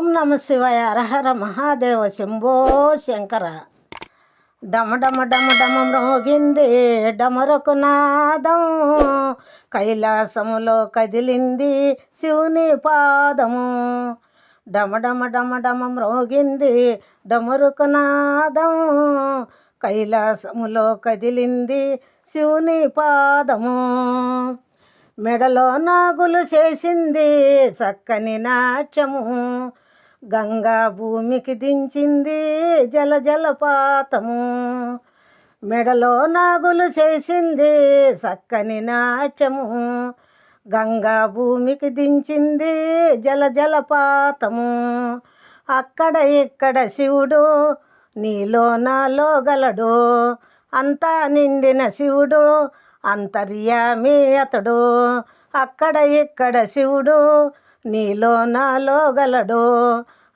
ఓం నమ శివాయ అరహర మహాదేవ శంభో శంకర. డమ డమ డమ డమ మ్రోగింది డమరకు నాదం. కైలాసములో కదిలింది శివుని పాదము. డమ డమ డమ డమ మ్రోగింది డమరుకు నాదం. కైలాసములో కదిలింది శివుని పాదము. మెడలో నాగులు చేసింది చక్కని నాట్యము. గంగా భూమికి దించింది జల జలపాతము. మెడలో నాగులు చేసింది చక్కని నాట్యము. గంగా భూమికి దించింది జల జలపాతము. అక్కడ ఇక్కడ శివుడు నీలో నాలో గలడు. అంతా నిండిన శివుడు అంతర్యామి అతడు. అక్కడ ఇక్కడ శివుడు నీలో నాలో గలడు.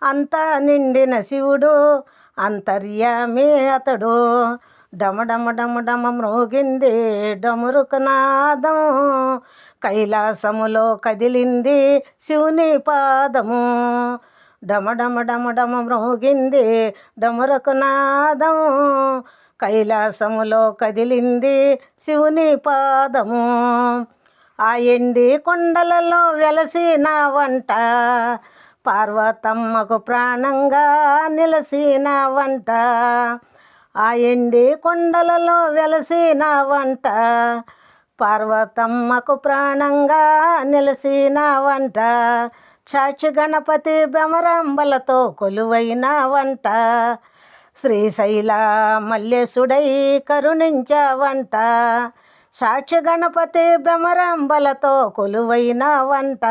అంతా నిండిన శివుడు అంతర్యామి అతడు. డమ డమ డమ డమ మ్రోగింది డమురుకనాదం కైలాసములో కదిలింది శివుని పాదము. డమ డమ డమ డమ మ్రోగింది డమురకు కైలాసములో కదిలింది శివుని పాదము. ఆ ఎండి కొండలలో వెలసిన వంట. పార్వతమ్మకు ప్రాణంగా నిలసిన వంట. ఆ ఎండి కొండలలో వెలసిన వంట. పార్వతమ్మకు ప్రాణంగా నిలసిన వంట. సాక్షి గణపతి బెమరంబలతో కొలువైన వంట. శ్రీశైల మల్లేశుడై కరుణించవంట సాక్షి గణపతి బెమరంబలతో కొలువైన వంట.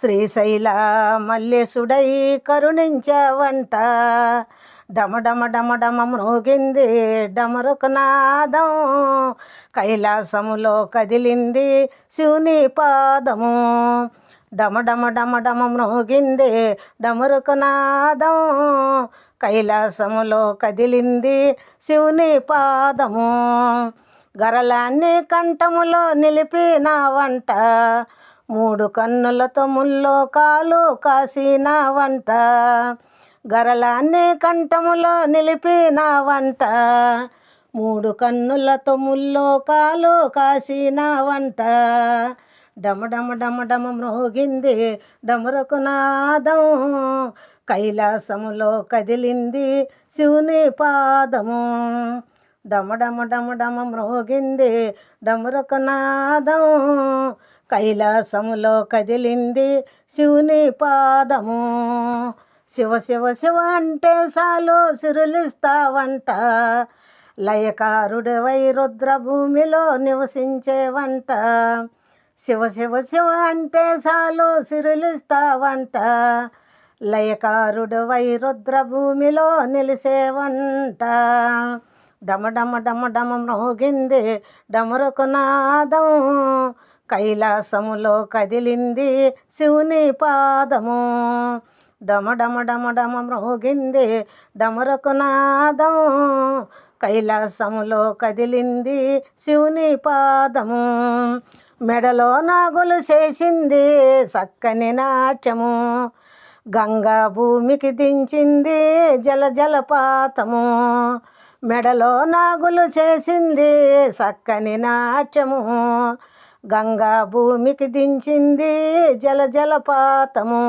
శ్రీశైల మల్లేశుడై కరుణించవంట. డమ డమ డమ డమ మ్రోగింది డమరుకనాదం కైలాసములో కదిలింది శివుని పాదము. డమ డమ డమ డమ మ్రోగింది డమరుకు నాదం. కైలాసములో కదిలింది శివుని పాదము. గరలాన్ని కంఠములో నిలిపిన వంట మూడు కన్నులతో ముల్లో కాలు కాసిన వంట. గరలాన్ని కంఠములో నిలిపిన వంట. మూడు కన్నులతో ముల్లో కాలు కాసిన వంట. డమ డమ డమ డమ మ్రోగింది డమరకు నాదం. కైలాసములో కదిలింది శివుని పాదము. డమ డమ డమ డమ మ్రోగింది డమరకు నాదం. కైలాసములో కదిలింది శివుని పాదము. శివ శివ శివ అంటే చాలు సిరులిస్తావంట. లయకారుడవై రుద్రభూమిలో నివసించేవంట. శివ శివ శివ అంటే చాలు సిరులిస్తావంట. లయకారుడు రుద్ర భూమిలో నిలిసేవంట డమ డమ డమ డమ మ్రోగింది డమరుకు నాదం. కైలాసములో కదిలింది శివుని పాదము. డమ డమ డమ డమ మ్రోగింది డమరకు నాదం కైలాసములో కదిలింది శివుని పాదము. మెడలో నాగులు చేసింది చక్కని నాట్యము. గంగా భూమికి దించింది జల జలపాతము. మెడలో నాగులు చేసింది చక్కని నాట్యము. గంగా భూమికి దించింది జల జలపాతము.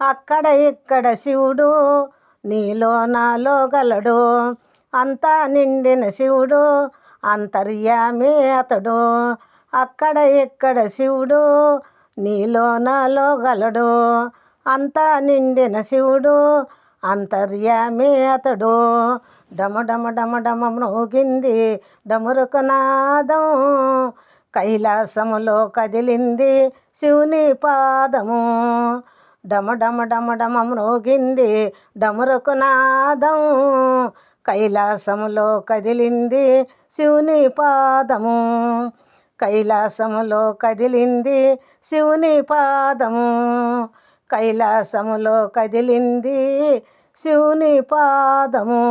అక్కడ ఇక్కడ శివుడు నీలో నాలో గలడు. అంతా నిండిన శివుడు అంతర్యామి అతడు. అక్కడ ఇక్కడ శివుడు నీలో నాలో గలడు. అంతా నిండిన శివుడు అంతర్యామి అతడు. డమ డమ డమ డమ మ్రోగింది డమురుకు నాదం. కైలాసములో కదిలింది శివుని పాదము. డమ డమ డమ డమ మ్రోగింది డమురుకు నాదం. కైలాసములో కదిలింది శివుని పాదము. కైలాసములో కదిలింది శివుని పాదము. కైలాసములో కదిలింది శివుని పాదము.